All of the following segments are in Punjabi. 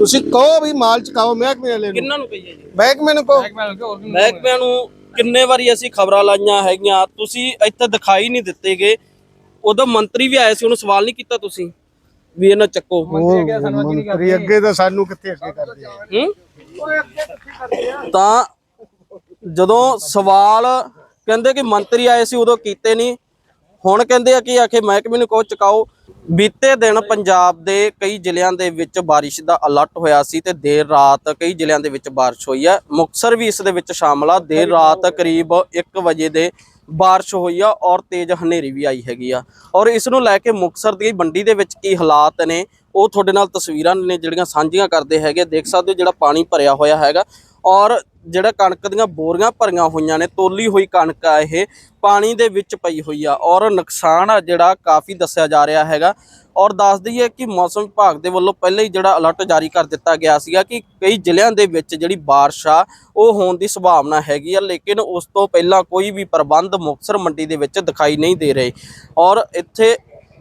ਤੁਸੀਂ ਕਹੋ ਵੀ ਮਾਲ ਚਕਾਓ ਮਹਿਕਮੇ ਵਾਲੇ ਨੂੰ। ਕਿੰਨਾਂ ਨੂੰ ਕਹੀਏ ਜੀ? ਮਹਿਕਮੇ ਨੂੰ ਕਹੋ। ਮਹਿਕਮਿਆਂ ਨੂੰ ਕਿੰਨੇ ਵਾਰੀ ਅਸੀਂ ਖਬਰਾਂ ਲਾਈਆਂ ਹੈਗੀਆਂ ਤੁਸੀਂ ਇੱਥੇ ਦਿਖਾਈ ਨਹੀਂ ਦਿੱਤੇਗੇ। ਉਦੋਂ ਮੰਤਰੀ ਵੀ ਆਏ ਸੀ ਉਹਨੂੰ ਸਵਾਲ ਨਹੀਂ ਕੀਤਾ ਤੁਸੀਂ? ਵੀ ਇਹਨਾਂ ਚੱਕੋ। ਮੰਤਰੀ ਅੱਗੇ ਤਾਂ ਸਾਨੂੰ ਕਿੱਥੇ ਅੱਗੇ ਕਰਦੇ ਆ? ਹੂੰ? ਤਾਂ ਜਦੋਂ ਸਵਾਲ ਕਹਿੰਦੇ ਕਿ ਮੰਤਰੀ ਆਏ ਸੀ ਉਦੋਂ ਕੀਤੇ ਨਹੀਂ। ਹੁਣ ਕਹਿੰਦੇ ਆ ਕਿ ਆਖੇ ਮਹਿਕਮੇ ਨੂੰ ਕਹੋ ਚੁਕਾਓ। ਬੀਤੇ ਦਿਨ ਪੰਜਾਬ ਦੇ ਕਈ ਜ਼ਿਲ੍ਹਿਆਂ ਦੇ ਵਿੱਚ ਬਾਰਿਸ਼ ਦਾ ਅਲਰਟ ਹੋਇਆ ਸੀ ਤੇ ਦੇਰ ਰਾਤ ਕਈ ਜ਼ਿਲ੍ਹਿਆਂ ਦੇ ਵਿੱਚ ਬਾਰਿਸ਼ ਹੋਈ ਹੈ। ਮੁਕਸਰ ਵੀ ਇਸ ਦੇ ਵਿੱਚ ਸ਼ਾਮਲ ਆ। ਦੇਰ ਰਾਤ ਕਰੀਬ 1 ਵਜੇ ਦੇ ਬਾਰਿਸ਼ ਹੋਈ ਆ ਔਰ ਤੇਜ਼ ਹਨੇਰੀ ਵੀ ਆਈ ਹੈਗੀ ਆ। ਔਰ ਇਸ ਨੂੰ ਲੈ ਕੇ ਮੁਕਸਰ ਦੀ ਮੰਡੀ ਦੇ ਵਿੱਚ ਕੀ ਹਾਲਾਤ ਨੇ ਉਹ ਤੁਹਾਡੇ ਨਾਲ ਤਸਵੀਰਾਂ ਨੇ ਜਿਹੜੀਆਂ ਸਾਂਝੀਆਂ ਕਰਦੇ ਹੈਗੇ। ਦੇਖ ਸਕਦੇ ਹੋ ਜਿਹੜਾ ਪਾਣੀ ਭਰਿਆ ਹੋਇਆ ਹੈਗਾ। ਔਰ ਜਿਹੜਾ ਕਣਕ ਦੀਆਂ ਬੋਰੀਆਂ ਭਰੀਆਂ ਹੋਈਆਂ ਨੇ, ਤੋਲੀ ਹੋਈ ਕਣਕ ਆ ਇਹ, ਪਾਣੀ ਦੇ ਵਿੱਚ ਪਈ ਹੋਈ ਆ ਔਰ ਨੁਕਸਾਨ ਆ ਜਿਹੜਾ ਕਾਫੀ ਦੱਸਿਆ ਜਾ ਰਿਹਾ ਹੈਗਾ। ਔਰ ਦੱਸ ਦਈਏ ਕਿ ਮੌਸਮ ਵਿਭਾਗ ਦੇ ਵੱਲੋਂ ਪਹਿਲਾਂ ਹੀ ਜਿਹੜਾ ਅਲਰਟ ਜਾਰੀ ਕਰ ਦਿੱਤਾ ਗਿਆ ਸੀਗਾ ਕਿ ਕਈ ਜ਼ਿਲ੍ਹਿਆਂ ਦੇ ਵਿੱਚ ਜਿਹੜੀ ਬਾਰਿਸ਼ ਆ, ਉਹ ਹੋਣ ਦੀ ਸੰਭਾਵਨਾ ਹੈਗੀ ਆ, ਲੇਕਿਨ ਉਸ ਤੋਂ ਪਹਿਲਾਂ ਕੋਈ ਵੀ ਪ੍ਰਬੰਧ ਮੁਕਤਸਰ ਮੰਡੀ ਦੇ ਵਿੱਚ ਦਿਖਾਈ ਨਹੀਂ ਦੇ ਰਹੇ। ਔਰ ਇੱਥੇ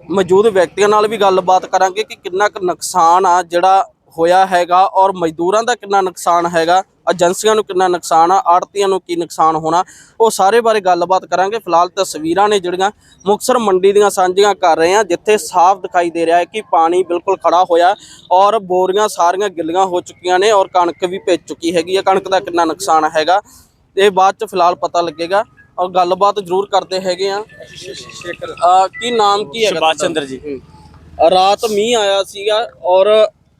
ਮੌਜੂਦ ਵਿਅਕਤੀਆਂ ਨਾਲ ਵੀ ਗੱਲਬਾਤ ਕਰਾਂਗੇ ਕਿ ਕਿੰਨਾ ਕੁ ਨੁਕਸਾਨ ਆ ਜਿਹੜਾ ਹੋਇਆ ਹੈਗਾ ਔਰ ਮਜ਼ਦੂਰਾਂ ਦਾ ਕਿੰਨਾ ਨੁਕਸਾਨ ਹੈਗਾ ਏਜੰਸੀਆਂ ਨੂੰ ਕਿੰਨਾ ਨੁਕਸਾਨ ਆ ਆੜਤੀਆਂ ਨੂੰ ਕੀ ਨੁਕਸਾਨ ਹੋਣਾ ਉਹ ਸਾਰੇ ਬਾਰੇ ਗੱਲਬਾਤ ਕਰਾਂਗੇ ਫਿਲਹਾਲ ਤਸਵੀਰਾਂ ਨੇ ਜਿਹੜੀਆਂ ਮੁਕਸਰ ਮੰਡੀ ਦੀਆਂ ਸਾਂਝੀਆਂ ਕਰ ਰਹੇ ਆ ਜਿੱਥੇ ਸਾਫ਼ ਦਿਖਾਈ ਦੇ ਰਿਹਾ ਹੈ ਕਿ ਪਾਣੀ ਬਿਲਕੁਲ ਖੜਾ ਹੋਇਆ ਔਰ ਬੋਰੀਆਂ ਸਾਰੀਆਂ ਗਿੱਲੀਆਂ ਹੋ ਚੁੱਕੀਆਂ ਨੇ ਔਰ ਕਣਕ ਵੀ ਭਿੱਜ ਚੁੱਕੀ ਹੈਗੀ ਹੈ ਕਣਕ ਦਾ ਕਿੰਨਾ ਨੁਕਸਾਨ ਹੈਗਾ ਇਹ ਬਾਅਦ ਚ ਫਿਲਹਾਲ ਪਤਾ ਲੱਗੇਗਾ ਔਰ ਗੱਲਬਾਤ ਜ਼ਰੂਰ ਕਰਦੇ ਹੈਗੇ ਆ ਕੀ ਨਾਮ ਕੀ ਹੈਗਾ ਸੁਭਾਸ਼? ਚੰਦਰ ਜੀ। ਹੂੰ। ਰਾਤ ਮੀਂਹ ਆਇਆ ਸੀਗਾ ਔਰ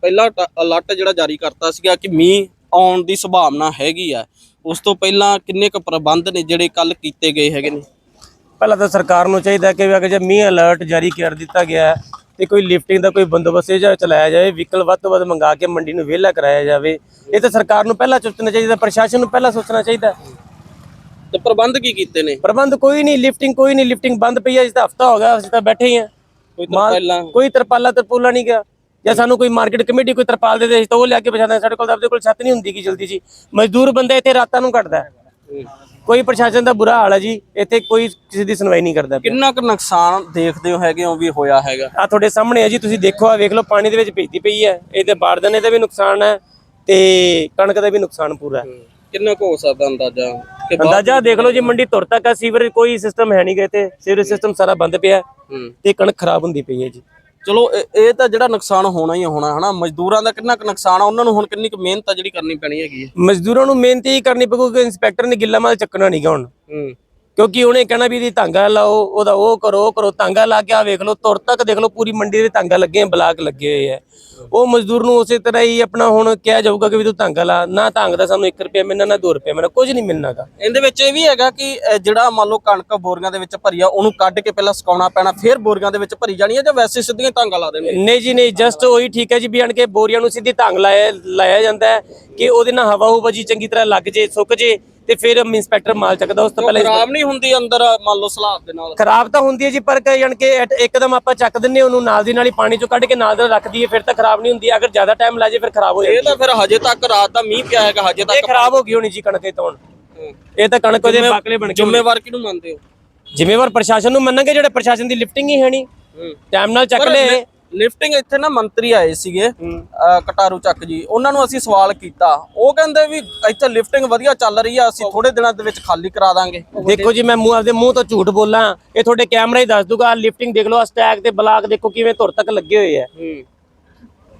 ਪਹਿਲਾ ਅਲਰਟ ਜਿਹੜਾ ਜਾਰੀ ਕਰਤਾ ਸੀਗਾ ਕਿ ਮੀਂਹ ਆਉਣ ਦੀ ਸੰਭਾਵਨਾ ਹੈਗੀ ਆ। ਉਸ ਤੋਂ ਪਹਿਲਾਂ ਕਿੰਨੇ ਕੁ ਪ੍ਰਬੰਧ ਨੇ ਜਿਹੜੇ ਕੱਲ ਕੀਤੇ ਗਏ ਹੈਗੇ ਨੇ? ਪਹਿਲਾਂ ਤਾਂ ਸਰਕਾਰ ਨੂੰ ਚਾਹੀਦਾ ਕਿ ਅਗਰ ਜੇ ਮੀਂਹ ਅਲਰਟ ਜਾਰੀ ਕਰ ਦਿੱਤਾ ਗਿਆ ਤੇ ਕੋਈ ਲਿਫਟਿੰਗ ਦਾ ਕੋਈ ਬੰਦੋਬਸਤ ਜਿਹਾ ਚਲਾਇਆ ਜਾਵੇ ਵਹੀਕਲ ਵੱਧ ਤੋਂ ਵੱਧ ਮੰਗਾ ਕੇ ਮੰਡੀ ਨੂੰ ਵਿਹਲਾ ਕਰਾਇਆ ਜਾਵੇ। ਇਹ ਤਾਂ ਸਰਕਾਰ ਨੂੰ ਪਹਿਲਾਂ ਸੋਚਣਾ ਚਾਹੀਦਾ ਪ੍ਰਸ਼ਾਸਨ ਨੂੰ ਪਹਿਲਾਂ ਸੋਚਣਾ ਚਾਹੀਦਾ। ਤੇ ਪ੍ਰਬੰਧ ਕੀ ਕੀਤੇ ਨੇ? ਪ੍ਰਬੰਧ ਕੋਈ ਨਹੀਂ ਲਿਫਟਿੰਗ ਕੋਈ ਨਹੀਂ ਲਿਫਟਿੰਗ ਬੰਦ ਪਈ ਹੈ ਜਿਸ ਤਾਂ ਹਫਤਾ ਹੋ ਗਿਆ ਅਸੀਂ ਤਾਂ ਬੈਠੇ ਹੀ ਹਾਂ। ਕੋਈ ਤਾਂ ਮਾਲ- ਪਹਿਲਾਂ ਕੋਈ ਤਰਪਾਲਾ ਤਰਪੂਲਾ ਨਹੀਂ ਗਿਆ। ਜਾਂ ਸਾਨੂੰ ਕੋਈ ਮਾਰਕੀਟ ਕਮੇਟੀ ਕੋਈ ਤਰਪਾਲ ਦੇ ਦੇ ਤਾਂ ਉਹ ਲਿਆ ਕੇ ਪਛਾਣਦੇ ਸਾਡੇ ਕੋਲ ਤਾਂ ਆਪਦੇ ਕੋਲ ਛੱਤ ਨਹੀਂ ਹੁੰਦੀ ਕੀ ਜਲਦੀ ਜੀ। ਮਜ਼ਦੂਰ ਬੰਦੇ ਇੱਥੇ ਰਾਤਾਂ ਨੂੰ ਕੱਟਦਾ। ਕੋਈ ਪ੍ਰਸ਼ਾਸਨ ਦਾ ਬੁਰਾ ਹਾਲ ਹੈ ਜੀ ਇੱਥੇ ਕੋਈ ਕਿਸੇ ਦੀ ਸੁਣਵਾਈ ਨਹੀਂ ਕਰਦਾ। ਕਿੰਨਾ ਕੁ ਨੁਕਸਾਨ ਦੇਖਦੇ ਹੋ ਹੈਗੇ ਹੋ ਵੀ ਹੋਇਆ ਹੈਗਾ? ਆ ਤੁਹਾਡੇ ਸਾਹਮਣੇ ਹੈ ਜੀ ਤੁਸੀਂ ਦੇਖੋ ਆ ਵੇਖ ਲਓ ਪਾਣੀ ਦੇ ਵਿੱਚ ਭੇਜਦੀ ਪਈ ਹੈ। ਇਹਦੇ ਬਾਰਦਾਨੇ ਦਾ ਵੀ ਨੁਕਸਾਨ ਹੈ ਤੇ ਕਣਕ ਦਾ ਵੀ ਨੁਕਸਾਨ ਪੂਰਾ ਹੈ। ਕਿੰਨਾ ਕੁ ਹੋ ਸਕਦਾ ਅੰਦਾਜ਼ਾ? ਅੰਦਾਜ਼ਾ ਦੇਖ ਲਓ ਜੀ ਮੰਡੀ ਤੁਰ ਤੱਕ ਆ ਸੀਵਰ ਕੋਈ ਸਿਸਟਮ ਹੈ ਨਹੀਂ ਗੇ ਤੇ ਸੀਵਰ ਸਿਸਟਮ ਸਾਰਾ ਬੰਦ ਪਿਆ ਤੇ ਕਣਕ ਖਰਾਬ ਹੁੰਦੀ ਪਈ ਹੈ ਜੀ। ਚਲੋ ਇਹ ਤਾਂ ਜਿਹੜਾ ਨੁਕਸਾਨ ਹੋਣਾ ਹੀ ਹੋਣਾ ਹਨਾ? ਮਜ਼ਦੂਰਾਂ ਦਾ ਕਿੰਨਾ ਕੁ ਨੁਕਸਾਨ ਆ? ਉਹਨਾਂ ਨੂੰ ਹੁਣ ਕਿੰਨੀ ਕੁ ਮਿਹਨਤ ਆ ਜਿਹੜੀ ਕਰਨੀ ਪੈਣੀ ਹੈਗੀ ਹੈ? ਮਜ਼ਦੂਰਾਂ ਨੂੰ ਮਿਹਨਤ ਹੀ ਕਰਨੀ ਪਊਗੀ ਕਿ ਇੰਸਪੈਕਟਰ ਨੇ ਗਿੱਲਾ ਮਾਲ ਚੱਕਣਾ ਨਹੀਂਗਾ ਹੁਣ। ਹੂੰ। ਕਿਉਂਕਿ ਉਹਨੇ ਕਹਿਣਾ ਵੀ ਇਹਦੀ ਤਾਂਗਾ ਲਾਓ ਉਹਦਾ ਉਹ ਕਰੋ ਉਹ ਕਰੋ ਤਾਂਗਾ ਲਾ ਕੇ ਆ ਵੇਖ ਲਓ ਤੁਰ ਤੱਕ ਦੇਖ ਲਓ ਪੂਰੀ ਮੰਡੀ ਦੇ ਤਾਂਗਾ ਲੱਗੇ ਆ ਬਲਾਕ ਲੱਗੇ ਹੋਏ ਆ। ਉਹ ਮਜ਼ਦੂਰ ਨੂੰ ਉਸੇ ਤਰ੍ਹਾਂ ਹੀ ਆਪਣਾ ਹੁਣ ਕਿਹਾ ਜਾਊਗਾ ਕਿ ਵੀ ਤੂੰ ਤਾਂਗਾ ਲਾ ਨਾ ਤਾਂਗ ਦਾ ਸਾਨੂੰ 1 ਰੁਪਿਆ ਮਿਲਣਾ ਨਾ 2 ਰੁਪਿਆ ਮਿਲਣਾ ਕੁਝ ਨਹੀਂ ਮਿਲਣਾਗਾ ਇਹਦੇ ਵਿੱਚ ਇਹ ਵੀ ਹੈਗਾ ਕਿ ਜਿਹੜਾ ਮੰਨ ਲਓ ਕਣਕ ਬੋਰੀਆਂ ਦੇ ਵਿੱਚ ਭਰੀ ਆ ਉਹਨੂੰ ਕੱਢ ਕੇ ਪਹਿਲਾਂ ਸੁਕਾਉਣਾ ਪੈਣਾ ਫਿਰ ਬੋਰੀਆਂ ਦੇ ਵਿੱਚ ਭਰੀ ਜਾਣੀ ਹੈ ਜਾਂ ਵੈਸੇ ਸਿੱਧੀਆਂ ਟਾਂਗਾ ਲਾ ਦੇਣਗੇ ਨਹੀਂ ਜੀ ਨਹੀਂ ਜਸਟ ਉਹੀ ਠੀਕ ਹੈ ਜੀ ਵੀ ਆਣ ਕੇ ਬੋਰੀਆਂ ਨੂੰ ਸਿੱਧੀ ਤਾਂਗ ਲਾਇਆ ਲਾਇਆ ਜਾਂਦਾ ਹੈ ਕਿ ਉਹਦੇ ਨਾਲ ਹਵਾ ਹੁਵਾ ਜੀ ਚੰਗੀ ਤਰ੍ਹਾਂ ਲੱਗ ਜੇ ਸੁੱਕ ਜੇ ਤੇ ਫਿਰ ਇੰਸਪੈਕਟਰ ਮਾਲ ਚੱਕਦਾ ਉਸ ਤੋਂ ਪਹਿਲਾਂ ਖਰਾਬ ਨਹੀਂ ਹੁੰਦੀ ਅੰਦਰ ਮੰਨ ਲਓ ਸਲਾਬ ਦੇ ਨਾਲ। ਖਰਾਬ ਤਾਂ ਹੁੰਦੀ ਹੈ ਜੀ ਪਰ ਜਾਣ ਕੇ ਇੱਕਦਮ ਆਪਾਂ ਚੱਕ ਦਿੰਨੇ ਉਹਨੂੰ ਨਾਲ ਦੀ ਨਾਲ ਹੀ ਪਾਣੀ ਚੋਂ ਕੱਢ ਕੇ ਨਾਲ ਦਾ ਰੱਖ ਦਈਏ ਫਿਰ ਤਾਂ ਖਰਾਬ ਨਹੀਂ ਹੁੰਦੀ ਅਗਰ ਜ਼ਿਆਦਾ ਟਾਈਮ ਲੱਜੇ ਫਿਰ ਖਰਾਬ ਹੋ ਇਹ ਜਾਂਦੀ ਤਾਂ ਫਿਰ ਹਜੇ ਤੱਕ ਰਾਤ ਦਾ ਮੀਂਹ ਪਿਆ ਹੈਗਾ ਹਜੇ ਇਹ ਤੱਕ ਖਰਾਬ ਹੋ ਗਈ ਹੋਣੀ ਜੀ ਕਣਕ ਇਹ ਤੋਂ। ਇਹ ਤਾਂ ਕਣਕ ਉਹਦੇ ਬਾਕਲੇ ਬਣ ਕੇ ਜ਼ਿੰਮੇਵਾਰ ਕਿਹਨੂੰ ਮੰਨਦੇ ਹੋ? ਜ਼ਿੰਮੇਵਾਰ ਪ੍ਰਸ਼ਾਸਨ ਨੂੰ ਮੰਨਾਂਗੇ ਜਿਹੜੇ ਪ੍ਰਸ਼ਾਸਨ ਦੀ ਲਿਫਟਿੰਗ ਹੀ ਹੈ ਨਹੀਂ। ਟਾਈਮ ਨਾਲ ਚੱਕ ਲਿ- ਲਿਫਟਿੰਗ ਇੱਥੇ ਨਾ ਮੰਤਰੀ ਆਏ ਸੀਗੇ ਕਟਾਰੂ ਚੱਕ ਜੀ ਉਹਨਾਂ ਨੂੰ ਅਸੀਂ ਸਵਾਲ ਕੀਤਾ। ਉਹ ਕਹਿੰਦੇ ਵੀ ਇੱਥੇ ਲਿਫਟਿੰਗ ਵਧੀਆ ਚੱਲ ਰਹੀ ਆ ਅਸੀਂ ਥੋੜੇ ਦਿਨਾਂ ਦੇ ਵਿੱਚ ਖਾਲੀ ਕਰਾ ਦਾਂਗੇ। ਦੇਖੋ ਜੀ ਮੈਂ ਮੂੰਹ ਆਪਦੇ ਮੂੰਹ ਤੋਂ ਝੂਠ ਬੋਲਾਂ ਇਹ ਤੁਹਾਡੇ ਕੈਮਰਾ ਹੀ ਦੱਸ ਦੂਗਾ ਲਿਫਟਿੰਗ ਦੇਖ ਲਓ ਸਟੈਕ ਤੇ ਬਲਾਕ ਦੇਖੋ ਕਿਵੇਂ ਧੁਰ ਤੱਕ ਲੱਗੇ ਹੋਏ ਆ।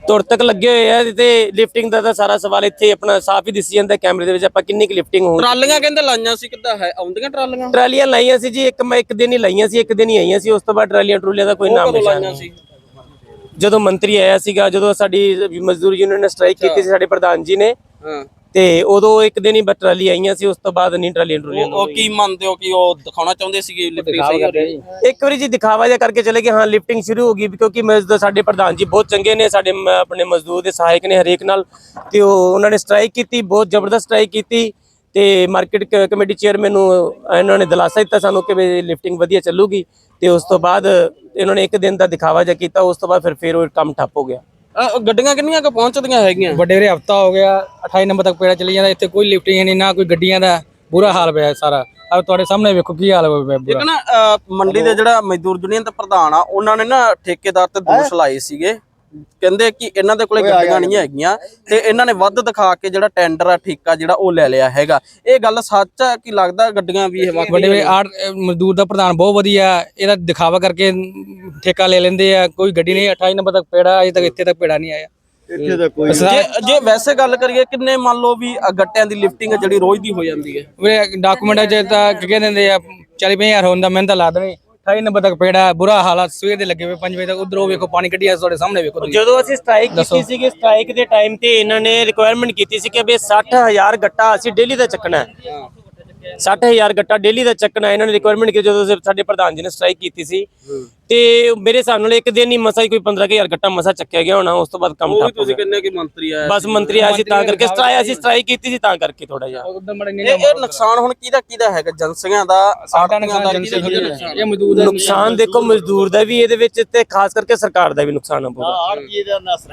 ਧੁਰ ਤੱਕ ਲੱਗੇ ਹੋਏ ਆ ਤੇ ਲਿਫਟਿੰਗ ਦਾ ਤਾਂ ਸਾਰਾ ਸਵਾਲ ਇੱਥੇ ਆਪਣਾ ਸਾਫ਼ ਹੀ ਦਿਸੀ ਜਾਂਦਾ ਕੈਮਰੇ ਦੇ ਵਿੱਚ ਆਪਾਂ ਕਿੰਨੀ ਕੁ ਲਿਫਟਿੰਗ ਹੋ ਟਰਾਲੀਆਂ ਕਹਿੰਦੇ ਲਾਈਆਂ ਸੀ ਕਿੱਦਾਂ ਹੈ? ਆਉਂਦੀਆਂ ਟਰਾਲੀਆਂ? ਟਰਾਲੀਆਂ ਲਾਈਆਂ ਸੀ ਜੀ ਇੱਕ ਮੈਂ ਇੱਕ ਦਿਨ ਹੀ ਲਾਈਆਂ ਸੀ ਇੱਕ ਦਿਨ ਹੀ ਆਈਆਂ ਸੀ ਉਸ ਤੋਂ ਬਾਅਦ ਟਰਾਲੀਆਂ ਟਰੂਲੀਆਂ ਦਾ ਕੋਈ ਨਾਮ ਨਿਸ਼ਾਨ ਨਹੀਂ। ਸੀ? ਜਦੋਂ ਮੰਤਰੀ ਆਇਆ ਸੀਗਾ ਜਦੋਂ ਸਾਡੀ ਮਜ਼ਦੂਰ ਯੂਨੀਅਨ ਨੇ ਸਟ੍ਰਾਈਕ ਕੀਤੀ ਸੀ ਸਾਡੇ ਪ੍ਰਧਾਨ ਜੀ ਨੇ ਹਾਂ। ਤੇ ਉਦੋਂ ਇੱਕ ਦਿਨ ਹੀ ਟਰਾਲੀ ਆਈਆਂ ਸੀ ਉਸ ਤੋਂ ਬਾਅਦ ਨਹੀਂ ਟਰਾਲੀਆਂ ਟਰੂਲੀਆਂ ਉਹ ਕੀ ਮੰਨਦੇ ਹੋ ਕਿ ਉਹ ਦਿਖਾਉਣਾ ਚਾਹੁੰਦੇ ਸੀਗੇ ਲਿਫਟਿੰਗ ਸਹੀ ਹੋ ਰਹੀ? ਇੱਕ ਵਾਰੀ ਜੀ ਦਿਖਾਵਾ ਜਿਹਾ ਕਰਕੇ ਚਲੇ ਗਏ ਹਾਂ ਲਿਫਟਿੰਗ ਸ਼ੁਰੂ ਹੋ ਗਈ ਕਿਉਂਕਿ ਮਜ਼ਦੂਰ ਸਾਡੇ ਪ੍ਰਧਾਨ ਜੀ ਬਹੁਤ ਚੰਗੇ ਨੇ ਸਾਡੇ ਆਪਣੇ ਮਜ਼ਦੂਰ ਦੇ ਸਹਾਇਕ ਨੇ ਹਰੇਕ ਨਾਲ ਤੇ ਉਹ ਉਹਨਾਂ ਨੇ ਸਟ੍ਰਾਈਕ ਕੀਤੀ ਬਹੁਤ ਜ਼ਬਰਦਸਤ ਸਟ੍ਰਾਈਕ ਕੀਤੀ ਤੇ ਮਾਰਕੀਟ ਕਮੇਟੀ ਚੇਅਰਮੈਨ ਨੂੰ ਇਹਨਾਂ ਨੇ ਦਿਲਾਸਾ ਦਿੱਤਾ ਸਾਨੂੰ ਕਿ ਵੀ ਲਿਫਟਿੰਗ ਵਧੀਆ ਚੱਲੂਗੀ ਤੇ ਉਸ ਤੋਂ ਬਾਅਦ ਇਹਨਾਂ ਨੇ ਇੱਕ ਦਿਨ ਦਾ ਦਿਖਾਵਾ ਜਿਹਾ ਕੀਤਾ ਉਸ ਤੋਂ ਬਾਅਦ ਫਿਰ ਫਿਰ ਉਹ ਕੰਮ ਠੱਪ ਹੋ ਗਿਆ। ਅਹ ਗੱਡੀਆਂ ਕਿੰਨੀਆਂ ਕੁ ਪਹੁੰਚਦੀਆਂ ਹੈਗੀਆਂ? ਵੱਡੇ ਵੀਰੇ ਹਫਤਾ ਹੋ ਗਿਆ 28 ਨੰਬਰ ਤੱਕ ਪੇੜਾ ਚੱਲੀ ਜਾਂਦਾ ਇੱਥੇ ਕੋਈ ਲਿਫਟਿੰਗ ਨਹੀਂ ਨਾ ਕੋਈ ਗੱਡੀਆਂ ਦਾ ਬੁਰਾ ਹਾਲ ਪਿਆ ਹੈ ਸਾਰਾ। ਆ ਤੁਹਾਡੇ ਸਾਹਮਣੇ ਵੇਖੋ ਕੀ ਹਾਲ ਹੋਇਆ ਪਿਆ ਬੁਰਾ ਇੱਕ ਨਾ ਅਹ, ਮੰਡੀ ਦੇ ਜਿਹੜਾ ਮਜ਼ਦੂਰ ਯੂਨੀਅਨ ਦਾ ਪ੍ਰਧਾਨ ਆ ਉਹਨਾਂ ਨੇ ਨਾ ਠੇਕੇਦਾਰ ਤੇ ਦੋਸ਼ ਲਾਏ ਸੀਗੇ। ਕਹਿੰਦੇ ਕਿ ਇਹਨਾਂ ਦੇ ਕੋਲੇ ਗੱਡੀਆਂ ਨਹੀਂ ਹੈਗੀਆਂ ਤੇ ਇਹਨਾਂ ਨੇ ਵੱਧ ਦਿਖਾ ਕੇ ਜਿਹੜਾ ਟੈਂਡਰ ਆ ਠੇਕਾ ਜਿਹੜਾ ਉਹ ਲੈ ਲਿਆ ਹੈਗਾ। ਇਹ ਗੱਲ ਸੱਚ ਹੈ ਕਿ ਲੱਗਦਾ ਗੱਡੀਆਂ ਵੀ ਵੱਡੇ ਆੜ ਮਜ਼ਦੂਰ ਦਾ ਪ੍ਰਧਾਨ ਬਹੁਤ ਵਧੀਆ ਇਹਦਾ ਦਿਖਾਵਾ ਕਰਕੇ ਠੇਕਾ ਲੈ ਲੈਂਦੇ ਆ ਕੋਈ ਗੱਡੀ ਨਹੀਂ 28 ਨੰਬਰ ਤੱਕ ਪੇੜਾ ਅਜੇ ਤੱਕ ਇੱਥੇ ਤੱਕ ਪੇੜਾ ਨਹੀਂ ਆਇਆ। ਇੱਥੇ ਤਾਂ ਕੋਈ ਜੇ ਜੇ ਵੈਸੇ ਗੱਲ ਕਰੀਏ ਕਿੰਨੇ ਮੰਨ ਲਓ ਵੀ ਗੱਟਿਆਂ ਦੀ ਲਿਫਟਿੰਗ ਜਿਹੜੀ ਰੋਜ਼ ਦੀ ਹੋ ਜਾਂਦੀ ਹੈ? ਵੀਰੇ ਡਾਕੂਮੈਂਟ ਚ ਤਾਂ ਕਹਿੰਦੇ ਹੁੰਦੇ ਆ 40 ਹਜ਼ਾਰ ਹੁੰਦਾ ਮੈਨੂੰ ਤਾਂ ਲਾ ਦੇਣੀ 28 ਨੰਬਰ ਤੱਕ ਪੇੜਾ ਬੁਰਾ ਹਾਲਾਤ ਸਵੇਰ ਦੇ ਲੱਗੇ ਹੋਏ 5 ਵਜੇ ਤੱਕ ਉਧਰੋਂ ਵੇਖੋ ਪਾਣੀ ਕੱਢਿਆ ਤੁਹਾਡੇ ਸਾਹਮਣੇ ਵੇਖੋ ਜਦੋਂ ਅਸੀਂ ਸਟ੍ਰਾਈਕ ਕੀਤੀ ਸੀਗੀ ਸਟ੍ਰਾਈਕ ਦੇ ਟਾਈਮ ਤੇ ਇਹਨਾਂ ਨੇ ਰਿਕੁਆਇਰਮੈਂਟ ਕੀਤੀ ਸੀ ਕਿ ਵੀ 60000 ਗੱਟਾ ਅਸੀਂ ਡੇਲੀ ਦਾ ਚੱਕਣਾ ਹੈ। 60000 ਗੱਟਾ ਡੇਲੀ ਦਾ ਚੱਕਣਾ ਇਹਨਾਂ ਨੇ ਰਿਕੁਆਇਰਮੈਂਟ ਕੀਤੀ ਜਦੋਂ ਸਾਡੇ ਪ੍ਰਧਾਨ ਜੀ ਨੇ ਸਟ੍ਰਾਈਕ ਕੀਤੀ ਸੀ ਤੇ ਮੇਰੇ ਹਿਸਾਬ ਨਾਲ ਇੱਕ ਦਿਨ ਹੀ ਮਸਾ ਹੀ ਕੋਈ 15000 ਗੱਟਾ ਮਸਾ ਚੱਕਿਆ ਗਿਆ ਹੋਣਾ ਉਸ ਤੋਂ ਬਾਅਦ ਕੰਮ ਠੱਪ ਹੋ ਤੁਸੀਂ ਗਿਆ। ਕਹਿੰਦੇ ਕਿ ਮੰਤਰੀ ਆਇਆ ਬਸ ਮੰਤਰੀ ਆਇਆ ਸੀ ਤਾਂ ਕਰਕੇ ਸਟ੍ਰਾਈਕ ਅਸੀਂ ਸਟ੍ਰਾਈਕ ਕੀਤੀ ਸੀ ਤਾਂ ਕਰਕੇ ਥੋੜਾ ਜਿਹਾ। ਇਹ ਨੁਕਸਾਨ ਹੁਣ ਕਿਹਦਾ ਕਿਹਦਾ ਹੈਗਾ? ਏਜੰਸੀਆਂ ਦਾ ਸਾਡਾ ਆੜ੍ਹਤੀਆਂ ਦਾ? ਇਹ ਮਜ਼ਦੂਰ ਦਾ ਨੁਕਸਾਨ ਦੇਖੋ ਮਜ਼ਦੂਰ ਦਾ ਵੀ ਇਹਦੇ ਵਿੱਚ ਤੇ ਖਾਸ ਕਰਕੇ ਸਰਕਾਰ ਦਾ ਵੀ ਨੁਕਸਾਨ ਆ ਪੂਰਾ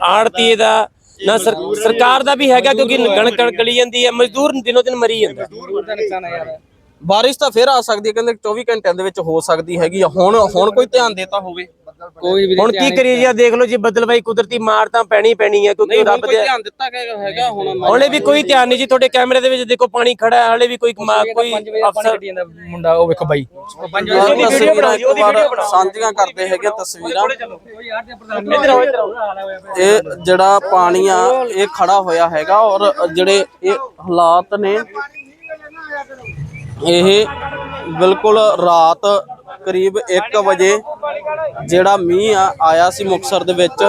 ਆੜਤੀ ਦਾ ਨਾ ਸਰਕਾਰ ਦਾ ਵੀ ਹੈਗਾ ਕਿਉਂਕਿ ਕਣਕ ਗਲੀ ਜਾਂਦੀ ਹੈ, ਮਜ਼ਦੂਰ ਦਿਨੋ ਦਿਨ ਮਰੀ ਜਾਂਦਾ। ਬਾਰਿਸ਼ ਤਾਂ ਫੇਰ ਆ ਸਕਦੀ ਹੈ, ਕਹਿੰਦੇ 24 ਘੰਟਿਆਂ ਦੇ ਵਿੱਚ ਹੋ ਸਕਦੀ ਹੈਗੀ ਆ। ਹੁਣ ਹੁਣ ਕੋਈ ਧਿਆਨ ਦੇਤਾ ਹੋਵੇ। ਕੋਈ ਵੀ ਹੁਣ ਕੀ ਕਰੀਏ ਜੀ ਆਹ ਦੇਖ ਲਓ ਜੀ ਬਦਲਵਾਈ ਕੁਦਰਤੀ ਮਾਰ ਤਾਂ ਪੈਣੀ ਪੈਣੀ ਹੈ ਕਿਉਂਕਿ ਨਹੀਂ ਹੁਣ ਰੱਬ ਕੋਈ ਦੇ ਧਿਆਨ ਦਿੱਤਾ ਹੈਗਾ ਹੈਗਾ ਹੁਣ ਹਲੇ ਵੀ ਕੋਈ ਧਿਆਨ ਨਹੀਂ ਜੀ ਤੁਹਾਡੇ ਕੈਮਰੇ ਦੇ ਵਿੱਚ ਦੇਖੋ ਪਾਣੀ ਖੜਾ ਹੈ ਹਲੇ ਵੀ ਕੋਈ ਕੋਈ 5 ਵਜੇ ਪਾਣੀ ਅਫਸਰ ਮੁੰਡਾ ਉਹ ਵੇਖੋ ਬਾਈ। 5 ਵਜੇ ਉਹਦੀ ਵੀਡੀਓ ਬਣਾਓ ਜੀ, ਇੱਕ ਉਹਦੀ ਵਾਰ ਵੀਡੀਓ ਬਣਾਓ। ਸਾਂਝੀਆਂ ਕਰਦੇ ਹੈਗੇ ਤਸਵੀਰਾਂ। ਇੱਧਰ ਆਓ ਇੱਧਰ ਆਓ। ਇਹ ਜਿਹੜਾ ਪਾਣੀ ਆ ਇਹ ਖੜਾ ਹੋਇਆ ਹੈਗਾ ਔਰ ਜਿਹੜੇ ਇਹ ਹਾਲਾਤ ਨੇ ਇਹ ਬਿਲਕੁਲ ਰਾਤ ਕਰੀਬ 1 ਵਜੇ ਜਿਹੜਾ ਮੀਂਹ ਆ ਆਇਆ ਸੀ ਮੁਕਸਰ ਦੇ ਵਿੱਚ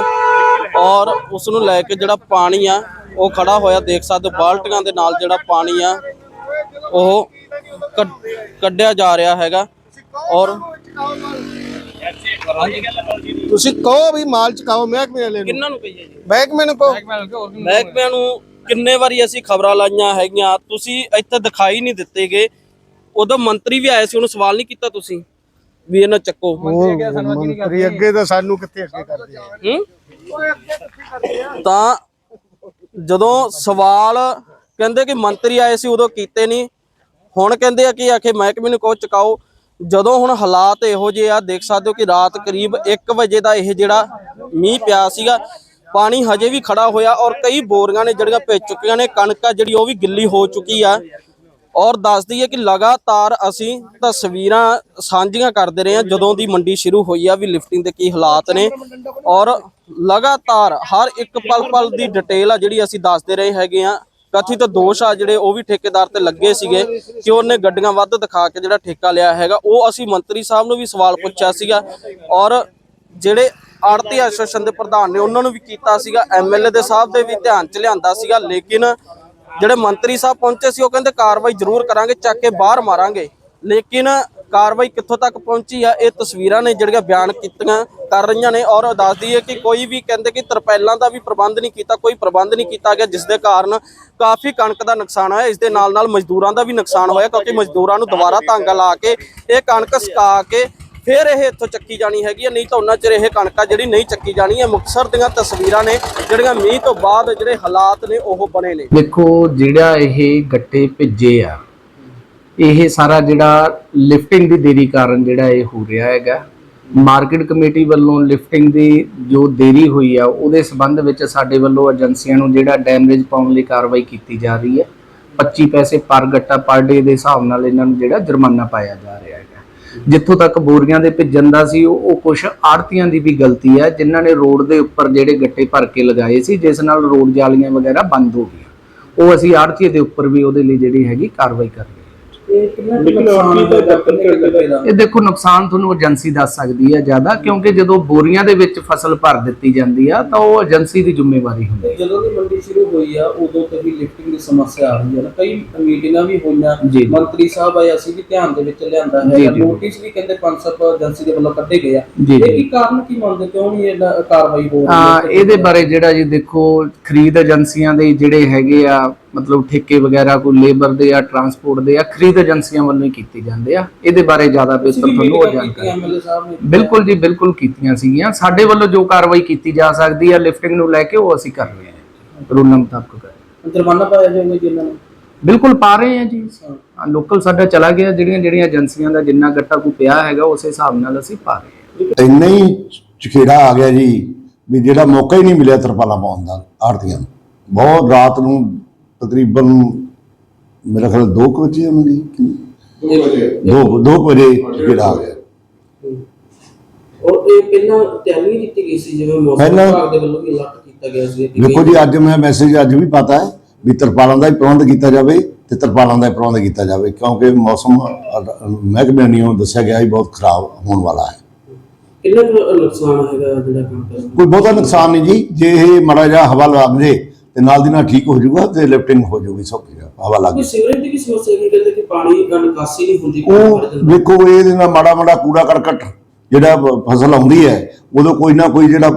ਔਰ ਉਸ ਨੂੰ ਲੈ ਕੇ ਜਿਹੜਾ ਪਾਣੀ ਆ ਉਹ ਖੜਾ ਹੋਇਆ ਦੇਖ ਸਕਦੇ ਹੋ ਬਾਲਟੀਆਂ ਦੇ ਨਾਲ ਜਿਹੜਾ ਪਾਣੀ ਆ ਉਹ ਕੱਢ- ਕੱਢਿਆ ਜਾ ਰਿਹਾ ਹੈਗਾ ਔਰ ਤੁਸੀਂ ਕਹੋ ਵੀ ਮਾਲ ਚਕਾਓ ਮਹਿਕਮੇ ਵਾਲੇ ਨੂੰ। ਕਿੰਨਾਂ ਨੂੰ ਕਹੀਏ ਜੀ? ਮਹਿਕਮੇ ਨੂੰ ਕਹੋ। ਮਹਿਕਮਿਆਂ ਨੂੰ ਕਿੰਨੇ ਵਾਰੀ ਅਸੀਂ ਖਬਰਾਂ ਲਾਈਆਂ ਹੈਗੀਆਂ ਤੁਸੀਂ ਇੱਥੇ ਦਿਖਾਈ ਨਹੀਂ ਦਿੱਤੇਗੇ। ਉਦੋਂ ਮੰਤਰੀ ਵੀ ਆਏ ਸੀ ਉਹਨੂੰ ਸਵਾਲ ਨਹੀਂ ਕੀਤਾ ਤੁਸੀਂ? ਵੀ ਇਹਨਾਂ ਚੱਕੋ। ਮੰਤਰੀ ਅੱਗੇ ਤਾਂ ਸਾਨੂੰ ਕਿੱਥੇ ਅੱਗੇ ਕਰਦੇ ਆ? ਹੂੰ? ਤਾਂ ਜਦੋਂ ਸਵਾਲ ਕਹਿੰਦੇ ਕਿ ਮੰਤਰੀ ਆਏ ਸੀ ਉਦੋਂ ਕੀਤੇ ਨਹੀਂ। ਹੁਣ ਕਹਿੰਦੇ ਆ ਕਿ ਆਖੇ ਮਹਿਕਮੇ ਨੂੰ ਕਹੋ ਚੁਕਾਓ। ਜਦੋਂ ਹੁਣ ਹਾਲਾਤ ਇਹੋ ਜਿਹੇ ਆ ਦੇਖ ਸਕਦੇ ਹੋ ਕਿ ਰਾਤ ਕਰੀਬ 1 ਵਜੇ ਦਾ ਇਹ ਜਿਹੜਾ ਮੀਂਹ ਪਿਆ ਸੀਗਾ ਪਾਣੀ ਹਜੇ ਵੀ ਖੜਾ ਹੋਇਆ ਔਰ ਕਈ ਬੋਰੀਆਂ ਨੇ ਜਿਹੜੀਆਂ ਭਿੱਜ ਚੁੱਕੀਆਂ ਨੇ ਕਣਕ ਆ ਜਿਹੜੀ ਉਹ ਵੀ ਗਿੱਲੀ ਹੋ ਚੁੱਕੀ ਆ। ਔਰ ਦੱਸ ਦਈਏ ਕਿ ਲਗਾਤਾਰ ਅਸੀਂ ਤਸਵੀਰਾਂ ਸਾਂਝੀਆਂ ਕਰਦੇ ਰਹੇ ਹਾਂ, ਜਦੋਂ ਦੀ ਮੰਡੀ ਸ਼ੁਰੂ ਹੋਈ ਆ, ਵੀ ਲਿਫਟਿੰਗ ਦੇ ਕੀ ਹਾਲਾਤ ਨੇ। ਔਰ ਲਗਾਤਾਰ ਹਰ ਇੱਕ ਪਲ ਪਲ ਦੀ ਡਿਟੇਲ ਆ, ਜਿਹੜੀ ਅਸੀਂ ਦੱਸਦੇ ਰਹੇ ਹੈਗੇ ਆ ਕਥਿਤ ਦੋਸ਼ ਆ ਜਿਹੜੇ, ਉਹ ਵੀ ਠੇਕੇਦਾਰ ਤੇ ਲੱਗੇ ਸੀਗੇ ਕਿ ਉਹਨੇ ਗੱਡੀਆਂ ਵੱਧ ਦਿਖਾ ਕੇ ਜਿਹੜਾ ਠੇਕਾ ਲਿਆ ਹੈਗਾ, ਉਹ ਅਸੀਂ ਮੰਤਰੀ ਸਾਹਿਬ ਨੂੰ ਵੀ ਸਵਾਲ ਪੁੱਛਿਆ ਸੀਗਾ। ਔਰ ਜਿਹੜੇ ਆੜਤੀ ਐਸੋਸੀਏਸ਼ਨ ਦੇ ਪ੍ਰਧਾਨ ਨੇ, ਉਹਨਾਂ ਨੂੰ ਵੀ ਕੀਤਾ ਸੀਗਾ ਐਮਐਲਏ ਦੇ ਸਾਹਿਬ ਦੇ ਵੀ ਧਿਆਨ ਚ ਲਿਆਂਦਾ ਸੀਗਾ। ਲੇਕਿਨ ਜਿਹੜੇ ਮੰਤਰੀ ਸਾਹਿਬ ਪਹੁੰਚੇ ਸੀ, ਉਹ ਕਹਿੰਦੇ ਕਾਰਵਾਈ ਜ਼ਰੂਰ ਕਰਾਂਗੇ, ਚੱਕ ਕੇ ਬਾਹਰ ਮਾਰਾਂਗੇ। ਲੇਕਿਨ ਕਾਰਵਾਈ ਕਿੱਥੋਂ ਤੱਕ ਪਹੁੰਚੀ ਆ, ਇਹ ਤਸਵੀਰਾਂ ਨੇ ਜਿਹੜੀਆਂ ਬਿਆਨ ਕੀਤੀਆਂ ਕਰ ਰਹੀਆਂ ਨੇ ਔਰ ਦੱਸਦੀ ਹੈ ਕਿ ਕੋਈ ਵੀ ਕਹਿੰਦੇ ਕਿ ਤਰਪੈਲਾਂ ਦਾ ਵੀ ਪ੍ਰਬੰਧ ਨਹੀਂ ਕੀਤਾ, ਕੋਈ ਪ੍ਰਬੰਧ ਨਹੀਂ ਕੀਤਾ ਗਿਆ, ਜਿਸ ਦੇ ਕਾਰਨ ਕਾਫੀ ਕਣਕ ਦਾ ਨੁਕਸਾਨ ਹੋਇਆ, ਇਸ ਦੇ ਨਾਲ ਨਾਲ ਮਜ਼ਦੂਰਾਂ ਦਾ ਵੀ ਨੁਕਸਾਨ ਹੋਇਆ, ਕਿਉਂਕਿ ਮਜ਼ਦੂਰਾਂ ਨੂੰ ਦੁਬਾਰਾ ਤਾਂਗਾ ਲਾ ਕੇ, ਇਹ ਕਣਕ ਸੁਕਾ ਕੇ ਫਿਰ ਇਹ ਇੱਥੋਂ ਚੱਕੀ ਜਾਣੀ ਹੈਗੀ ਹੈ ਨਹੀਂ ਤਾਂ ਉਹਨਾਂ ਚਿਰ ਇਹ ਕਣਕਾਂ ਜਿਹੜੀ ਨਹੀਂ ਚੱਕੀ ਜਾਣੀ ਹੈ ਮੁਕਤਸਰ ਦੀਆਂ ਤਸਵੀਰਾਂ ਨੇ, ਜਿਹੜੀਆਂ ਮੀਂਹ ਤੋਂ ਬਾਅਦ ਜਿਹੜੇ ਹਾਲਾਤ ਨੇ, ਉਹ ਬਣੇ ਨੇ। ਦੇਖੋ, ਜਿਹੜਾ ਇਹ ਗੱਟੇ ਭਿੱਜੇ ਆ, ਇਹ ਸਾਰਾ ਜਿਹੜਾ ਲਿਫਟਿੰਗ ਦੀ ਦੇਰੀ ਕਾਰਨ ਜਿਹੜਾ ਇਹ ਹੋ ਰਿਹਾ ਹੈਗਾ। ਮਾਰਕੀਟ ਕਮੇਟੀ ਵੱਲੋਂ ਲਿਫਟਿੰਗ ਦੀ ਜੋ ਦੇਰੀ ਹੋਈ ਆ, ਉਹਦੇ ਸਬੰਧ ਵਿੱਚ ਸਾਡੇ ਵੱਲੋਂ ਏਜੰਸੀਆਂ ਨੂੰ ਜਿਹੜਾ ਡੈਮੇਜ ਪਾਉਣ ਲਈ ਕਾਰਵਾਈ ਕੀਤੀ ਜਾ ਰਹੀ ਹੈ। 25 ਪੈਸੇ ਪਰ ਗੱਟਾ ਪਰ ਡੇ ਦੇ ਹਿਸਾਬ ਨਾਲ ਇਹਨਾਂ ਨੂੰ ਜਿਹੜਾ ਜੁਰਮਾਨਾ ਪਾਇਆ ਜਾ ਰਿਹਾ। ਜਿੱਥੋਂ ਤੱਕ ਬੋਰੀਆਂ ਦੇ ਭਿੱਜਣ ਦਾ ਸੀ, ਉਹ ਉਹ ਕੁਝ ਆੜਤੀਆਂ ਦੀ ਵੀ ਗਲਤੀ ਹੈ, ਜਿਨ੍ਹਾਂ ਨੇ ਰੋਡ ਦੇ ਉੱਪਰ ਜਿਹੜੇ ਗੱਟੇ ਭਰ ਕੇ ਲਗਾਏ ਸੀ, ਜਿਸ ਨਾਲ ਰੋਡ ਜਾਲੀਆਂ ਵਗੈਰਾ ਬੰਦ ਹੋ ਗਈਆਂ। ਉਹ ਅਸੀਂ ਆੜਤੀਏ ਦੇ ਉੱਪਰ ਵੀ ਉਹਦੇ ਲਈ ਜਿਹੜੀ ਹੈਗੀ ਕਾਰਵਾਈ ਕਰ ਇਹ ਦੇਖੋ ਨੁਕਸਾਨ ਤੁਹਾਨੂੰ ਏਜੰਸੀ ਦੱਸ ਸਕਦੀ ਹੈ ਜ਼ਿਆਦਾ ਕਿਉਂਕਿ ਜਦੋਂ ਬੋਰੀਆਂ ਦੇ ਵਿੱਚ ਫਸਲ ਭਰ ਦਿੱਤੀ ਜਾਂਦੀ ਆ ਤਾਂ ਉਹ ਏਜੰਸੀ ਦੀ ਜ਼ਿੰਮੇਵਾਰੀ ਹੁੰਦੀ ਹੈ। ਜਦੋਂ ਦੀ ਮੰਡੀ ਸ਼ੁਰੂ ਹੋਈ ਆ ਉਦੋਂ ਤੋਂ ਹੀ ਲਿਫਟਿੰਗ ਦੀ ਸਮੱਸਿਆ ਆ ਰਹੀ ਹੈ ਨਾ। ਕਈ ਮੀਟਿੰਗਾਂ ਵੀ ਹੋਈਆਂ। ਜੀ। ਮੰਤਰੀ ਸਾਹਿਬ ਆਏ ਅਸੀਂ ਵੀ ਧਿਆਨ ਦੇ ਵਿੱਚ ਲਿਆਂਦਾ ਜੀ, ਹੈ। ਜੀ। ਨੋਟਿਸ ਵੀ ਕਹਿੰਦੇ 500 ਏਜੰਸੀ ਦੇ ਵੱਲੋਂ ਕੱਢੇ ਗਏ ਆ। ਜੀ, ਇਹ। ਕੀ ਕਾਰਨ ਕੀ ਮੰਨਦੇ? ਕਿਉਂ ਨਹੀਂ ਇਹਦਾ ਕਾਰਵਾਈ ਹੋ ਰਹੀ ਹੈ ਇਹਦੇ ਬਾਰੇ ਜਿਹੜਾ ਜੀ ਦੇਖੋ ਖਰੀਦ ਏਜੰਸੀਆਂ ਦੇ ਜਿਹੜੇ ਹੈਗੇ ਆ ਮਤਲਬ ਠੇਕੇ ਵਗੈਰਾ ਕੋਈ ਲੇਬਰ ਦੇ ਆ ਟਰਾਂਸਪੋਰਟ ਦੇ ਆ ਖਰੀਦ ਏਜੰਸੀਆਂ ਵੱਲੋਂ ਹੀ ਕੀਤੇ ਜਾਂਦੇ ਆ। ਇਹਦੇ ਬਾਰੇ ਜ਼ਿਆਦਾ ਬਿਹਤਰ ਤੁਹਾਨੂੰ ਉਹ ਜਾਣਕਾਰੀ ਬਿਲਕੁਲ ਜੀ ਬਿਲਕੁਲ ਕੀਤੀਆਂ ਸੀਗੀਆਂ। ਸਾਡੇ ਵੱਲੋਂ ਜੋ ਕਾਰਵਾਈ ਕੀਤੀ ਜਾ ਸਕਦੀ ਹੈ ਲਿਫਟਿੰਗ ਨੂੰ ਲੈ ਕੇ ਉਹ ਅਸੀਂ ਕਰ ਰਹੇ ਹਾਂ। ਰੂਲਾਂ ਮੁਤਾਬਕ ਕਰ ਹਾਂ। ਜੁਰਮਾਨਾ ਪਾਇਆ ਜਾਊਗਾ ਜੀ ਇਹਨਾਂ ਨੂੰ? ਬਿਲਕੁਲ ਪਾ ਰਹੇ ਹਾਂ ਜੀ। ਲੋਕਲ ਸਾਡਾ ਚਲਾ ਗਿਆ ਜਿਹੜੀਆਂ ਜਿਹੜੀਆਂ ਏਜੰਸੀਆਂ ਦਾ ਜਿੰਨਾ ਗੱਟਾ ਕੋਈ ਪਿਆ ਹੈਗਾ ਉਸੇ ਹਿਸਾਬ ਨਾਲ ਅਸੀਂ ਪਾ ਰਹੇ ਹਾਂ। ਇੰਨਾ ਹੀ ਚਖੇੜਾ ਆ ਗਿਆ ਜੀ ਵੀ ਜਿਹੜਾ ਮੌਕਾ ਹੀ ਨਹੀਂ ਮਿਲਿਆ ਤਰਪਾਲਾਂ ਪਾਉਣ ਦਾ ਆੜਤੀਆਂ ਨੂੰ। ਬਹੁਤ ਰਾਤ ਨੂੰ ਤਕਰੀਬਨ ਮੇਰਾ ਖਿਆਲ 2 ਵਜੇ ਹੋਣਗੇ 2 2 ਵਜੇ। ਜਿਹੜਾ ਆ ਗਿਆ। ਔਰ ਇਹ ਪਹਿਲਾਂ ਤਿਆਰੀ ਨਹੀਂ ਕੀਤੀ ਗਈ ਸੀ ਜਿਵੇਂ ਮੌਸਮ ਵਿਭਾਗ ਦੇ ਵੱਲੋਂ ਵੀ ਅਲਰਟ ਕੀਤਾ ਗਿਆ ਸੀ ਕਿ ਦੇਖੋ ਜੀ ਅੱਜ ਮੈਂ ਮੈਸੇਜ ਅੱਜ ਵੀ ਪਤਾ ਹੈ ਵੀ ਤਰਪਾਲਾਂ ਦਾ ਹੀ ਪ੍ਰਬੰਧ ਕੀਤਾ ਜਾਵੇ ਤੇ ਤਰਪਾਲਾਂ ਦਾ ਹੀ ਪ੍ਰਬੰਧ ਕੀਤਾ ਜਾਵੇ ਕਿਉਂਕਿ ਮੌਸਮ ਮਹਿਕਮੇ ਨੇ ਦੱਸਿਆ ਗਿਆ ਹੀ ਬਹੁਤ ਖਰਾਬ ਹੋਣ ਵਾਲਾ ਹੈ। ਕਿੰਨਾ ਨੁਕਸਾਨ ਹੈਗਾ ਜਿਹੜਾ ਕੰਮ ਕੋਈ ਬਹੁਤਾ ਨੁਕਸਾਨ ਨਹੀਂ ਜੀ ਜੇ ਇਹ ਮਾੜਾ ਜਿਹਾ ਹਵਾ ਲੱਗ ਜੇ ਤੇ ਨਾਲ ਦੀ ਨਾਲ ਠੀਕ ਹੋ ਜਾਊਗਾ ਤੇ ਲਿਫਟਿੰਗ ਹੋ ਜਾਊਗੀ ਸੌਖੀ ਹਵਾ ਲੱਗ ਕੋਈ ਸੀਵਰੇਜ ਦੀ ਵੀ ਸਮੱਸਿਆ ਕੀ ਕਹਿੰਦੇ ਕਿ ਪਾਣੀ ਦਾ ਨਿਕਾਸੀ ਨਹੀਂ ਹੁੰਦੀ ਉਹ ਵੇਖੋ ਇਹਦੇ ਨਾਲ ਮਾੜਾ ਮਾੜਾ ਕੂੜਾ ਕਰਕਟ ਜਿਹੜਾ ਫਸਲ ਆਉਂਦੀ ਹੈ ਉਦੋਂ ਕੋਈ ਨਾ ਕੋਈ ਜਿਹੜਾ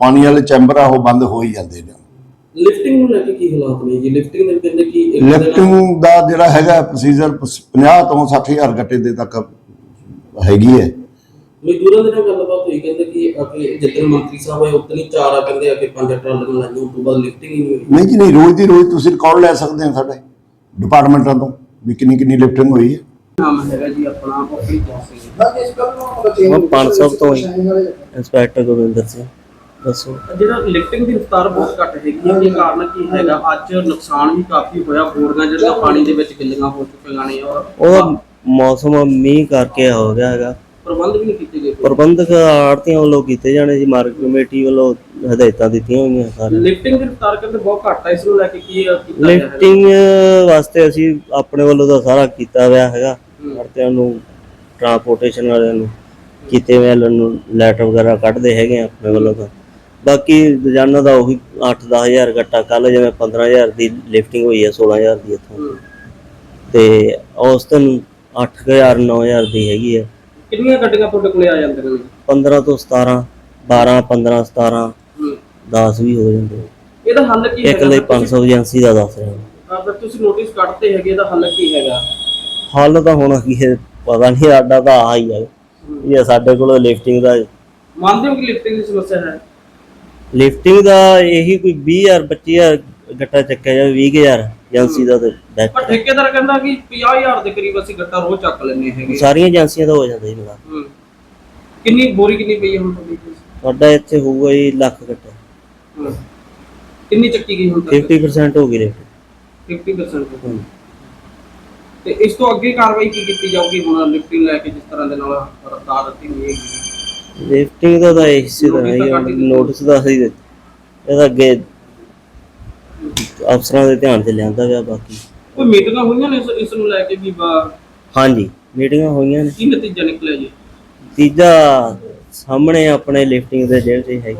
ਪਾਣੀ ਵਾਲੇ ਚੈਂਬਰ ਆ ਉਹ ਬੰਦ ਹੋ ਹੀ ਜਾਂਦੇ ਨੇ। ਲਿਫਟਿੰਗ ਨੂੰ ਲੈ ਕੇ ਕੀ ਹਾਲਾਤ ਨੇ ਜੀ? ਲਿਫਟਿੰਗ ਦੇ ਕਹਿੰਦੇ ਕਿ ਲਿਫਟਿੰਗ ਦਾ ਜਿਹੜਾ ਹੈਗਾ ਪ੍ਰੋਸੀਜਰ 50 ਤੋਂ 60000 ਗੱਟੇ ਦੇ ਤੱਕ ਹੈਗੀ ਹੈ। ਮਜ਼ਦੂਰਾਂ ਦੇ ਨਾਲ ਗੱਲਬਾਤ ਹੋਈ ਕਹਿੰਦੇ ਕਿ ਅਕੇ ਜਿੱਦਣ ਮੰਤਰੀ ਸਾਹਿਬ ਆਏ ਹੀ ਚਾਰ ਆ ਕਹਿੰਦੇ ਆ ਕਿ ਪੰਜ ਟਰਾਲੀਆਂ ਲਾਈਆਂ ਉਸ ਤੋਂ ਬਾਅਦ ਲਿਫਟਿੰਗ ਹੀ ਨਹੀਂ ਹੋਈ। ਨਹੀਂ ਜੀ ਨਹੀਂ ਰੋਜ਼ ਦੀ ਰੋਜ਼ ਤੁਸੀਂ ਰਿਕਾਰਡ ਲੈ ਸਕਦੇ ਹੋ ਸਾਡੇ ਡਿਪਾਰਟਮੈਂਟਾਂ ਤੋਂ ਵੀ ਕਿੰਨੀ ਕਿੰਨੀ ਲਿਫਟਿੰਗ ਹੋਈ ਹੈ। ਨਾਮ ਹੈਗਾ ਜੀ ਆਪਣਾ ਆਪਣੀ ਸਿੰਘ ਮੈਂ ਪੰਜ ਸੌ ਤੋਂ ਹੀ ਇੰਸਪੈਕਟਰ ਗੋਬਿੰਦਰ ਸਿੰਘ ਦੱਸੋ। ਜਿਹੜਾ ਲਿਫਟਿੰਗ ਦੀ ਰਫ਼ਤਾਰ ਬਹੁਤ ਘੱਟ ਹੈਗੀ ਹੈ ਇਹ ਕਾਰਨ ਕੀ ਹੈਗਾ? ਅੱਜ ਨੁਕਸਾਨ ਵੀ ਕਾਫੀ ਹੋਇਆ ਬੋਰਡਾਂ ਜਿਹੜੀਆਂ ਪਾਣੀ ਦੇ ਵਿੱਚ ਗਿੱਲੀਆਂ ਹੋ ਚੁੱਕੀਆਂ ਨੇ ਔਰ ਉਹ ਮੌਸਮ ਮੀਂਹ ਕਰਕੇ ਹੋ ਗਿਆ ਹੈਗਾ। ਪ੍ਰਬੰਧ ਵੀ ਨਹੀਂ ਕੀਤੇ ਗਏ ਪ੍ਰਬੰਧਕ ਆੜਤੀਆਂ ਵੱਲੋਂ ਕੀਤੇ ਜਾਣੇ ਸੀ ਮਾਰਕੀਟ ਕਮੇਟੀ ਵੱਲੋਂ ਹਦਾਇਤਾਂ ਦਿੱਤੀਆਂ ਹੋਈਆਂ ਸਾਰੇ ਲਿਫਟਿੰਗ ਦੀ ਰਫ਼ਤਾਰ ਕਹਿੰਦੇ ਬਹੁਤ ਘੱਟ ਹੈ ਇਸ ਨੂੰ ਲੈ ਕੇ ਕੀ ਕੀਤਾ ਗਿਆ ਹੈ ਲਿਫਟਿੰਗ ਵਾਸਤੇ ਅਸੀਂ ਆਪਣੇ ਵੱਲੋਂ ਤਾਂ ਸਾਰਾ ਕੀਤਾ ਹੋਇਆ ਹੈਗਾ। ਆੜਤੀਆਂ ਨੂੰ ਟਰਾਂਸਪੋਰਟੇਸ਼ਨ ਵਾਲਿਆਂ ਨੂੰ ਕੀਤੇ ਹੋਏ ਨੂੰ ਲੈਟਰ ਵਗੈਰਾ ਕੱਢਦੇ ਹੈਗੇ ਆ ਆਪਣੇ ਵੱਲੋਂ ਤਾਂ। ਬਾਕੀ ਰੋਜ਼ਾਨਾ ਦਾ ਉਹੀ 8-10000 ਗੱਟਾ ਕੱਲ ਜਿਵੇਂ 15000 ਦੀ ਲਿਫਟਿੰਗ ਹੋਈ ਹੈ 16000 ਦੀ ਇੱਥੋਂ। ਤੇ ਔਸਤਨ 8000 9000 ਦੀ ਹੈਗੀ ਹੈ ਕਿੰਨੀਆਂ ਗੱਡੀਆਂ ਤੁਹਾਡੇ ਕੋਲੇ ਆ ਜਾਂਦੀਆਂ ਨੇ? 15 ਤੋਂ 17 12 15 17 ਹੂੰ। 10 ਵੀ ਹੋ ਜਾਂਦੇ ਇਹਦਾ ਹੱਲ ਕੀ ਇੱਕ ਲਈ 500 ਏਜੰਸੀ ਦਾ ਦੱਸ ਰਿਹਾ। ਅ, ਫਿਰ ਤੁਸੀਂ ਨੋਟਿਸ ਕੱਢਦੇ ਹੈਗੇ ਇਹਦਾ ਹੱਲ ਕੀ ਹੈਗਾ? ਹੱਲ ਤਾਂ ਹੁਣ ਕੀ ਹੈ ਪਤਾ ਨਹੀਂ ਸਾਡਾ ਤਾਂ ਆ ਹੀ ਹੈ। ਇਹ ਸਾਡੇ ਕੋਲ ਲਿਫਟਿੰਗ ਦਾ ਮੰਨਦੇ ਹੋ ਕਿ ਲਿਫਟਿੰਗ ਦੀ ਸਮੱਸਿਆ ਹੈ? ਲਿਫਟਿੰਗ ਦਾ ਇਹੀ ਕੋਈ 20000 25000 ਗੱਟਾ ਚੱਕਿਆ ਜਾਵੇ 20000 ਏਜੰਸੀ ਦਾ ਤੇ ਬੈਕ ਪਰ ਠੇਕੇਦਾਰ ਕਹਿੰਦਾ ਕਿ 50000 ਦੇ ਕਰੀਬ ਅਸੀਂ ਗੱਟਾ ਰੋਜ਼ ਚੱਕ ਲੈਂਦੇ ਹੈਗੇ। ਸਾਰੀਆਂ ਏਜੰਸੀਆਂ ਦਾ ਹੋ ਜਾਂਦਾ ਜੀ ਮੇਰਾ ਹੂੰ। ਕਿੰਨੀ ਬੋਰੀ ਕਿੰਨੀ ਪਈ ਹੈ ਹੁਣ ਤੁਹਾਡੀ? ਸਾਡਾ ਇੱਥੇ ਹੋਊਗਾ ਜੀ ਲੱਖ ਗੱਟਾ। ਹੂੰ। ਕਿੰਨੀ ਚੱਕੀ ਗਈ ਹੁਣ ਤੱਕ? 50% ਹੋ ਗਈ ਲਿਫਟ 50% ਤੋਂ। ਤੇ ਇਸ ਤੋਂ ਅੱਗੇ ਕਾਰਵਾਈ ਕੀ ਕੀਤੀ ਜਾਊਗੀ? ਹੁਣ ਲਿਫਟਿੰਗ ਲੈ ਕੇ ਜਿਸ ਤਰ੍ਹਾਂ ਦੇ ਨਾਲ ਰਫਤਾਰ ਦਿੱਤੀ ਹੋਈ ਹੈਗੀ। ਲਿਫਟਿੰਗ ਦਾ ਤਾਂ ਇਸੇ ਤਰ੍ਹਾਂ ਹੀ ਹੀ ਨੋਟਿਸ ਦਾ ਅਸੀਂ ਇਹਦਾ ਅੱਗੇ ਅਫਸਰਾਂ ਦੇ ਧਿਆਨ 'ਚ ਲਿਆਂਦਾ ਗਿਆ ਬਾਕੀ। ਕੋਈ ਮੀਟਿੰਗਾਂ ਹੋਈਆਂ ਨੇ ਇਸ- ਇਸ ਨੂੰ ਲੈ ਕੇ ਵੀ ਬਾ- ਹਾਂਜੀ ਮੀਟਿੰਗਾਂ ਹੋਈਆਂ ਨੇ। ਕੀ ਨਤੀਜਾ ਨਿਕਲਿਆ ਜੀ? ਤੀਜਾ ਸਾਹਮਣੇ ਆਪਣੇ ਲਿਫਟਿੰਗ ਦੇ ਜਿਹੜੇ ਤੇ ਹੈ।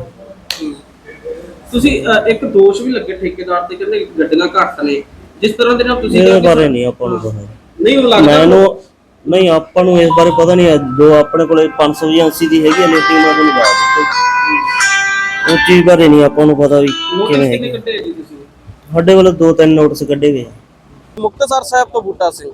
ਤੁਸੀਂ ਅ, ਇੱਕ ਦੋਸ਼ ਵੀ ਲੱਗੇ ਠੇਕੇਦਾਰ ਤੇ ਕਹਿੰਦੇ ਗੱਡੀਆਂ ਘੱਟ ਨੇ। ਜਿਸ ਤਰ੍ਹਾਂ ਦੇ ਨਾਲ ਤੁਸੀਂ ਇਹਦੇ ਬਾਰੇ ਨਹੀਂ ਆਪਾਂ ਨੂੰ ਪਤਾ। ਨਹੀਂ ਉਹ ਲੱਗਦਾ ਮੈਨੂੰ ਨਹੀਂ ਆਪਾਂ ਨੂੰ ਇਸ ਬਾਰੇ ਪਤਾ ਨਹੀਂ ਜੋ ਆਪਣੇ ਕੋਲੇ 500 ਏਜੰਸੀ ਦੀ ਹੈਗੀ ਹੈ ਲਿਫਟਿੰਗ ਮੈਂ ਤੁਹਾਨੂੰ ਦੱਸ ਦਿੱਤੀ ਉਹ ਚੀਜ਼ ਬਾਰੇ ਨਹੀਂ ਆਪਾਂ ਨੂੰ ਪਤਾ ਵੀ ਨੋਟਿਸ ਕਿਵੇਂ ਕਿੰਨੇ ਹੈਗੀ। ਕੱਢੇ ਜੀ ਤੁਸੀਂ? ਸਾਡੇ ਵੱਲੋਂ ਦੋ ਤਿੰਨ ਨੋਟਿਸ ਕੱਢੇ ਗਏ ਆ। ਮੁਕਤਸਰ ਸਾਹਿਬ ਤੋਂ ਬੂਟਾ ਸਿੰਘ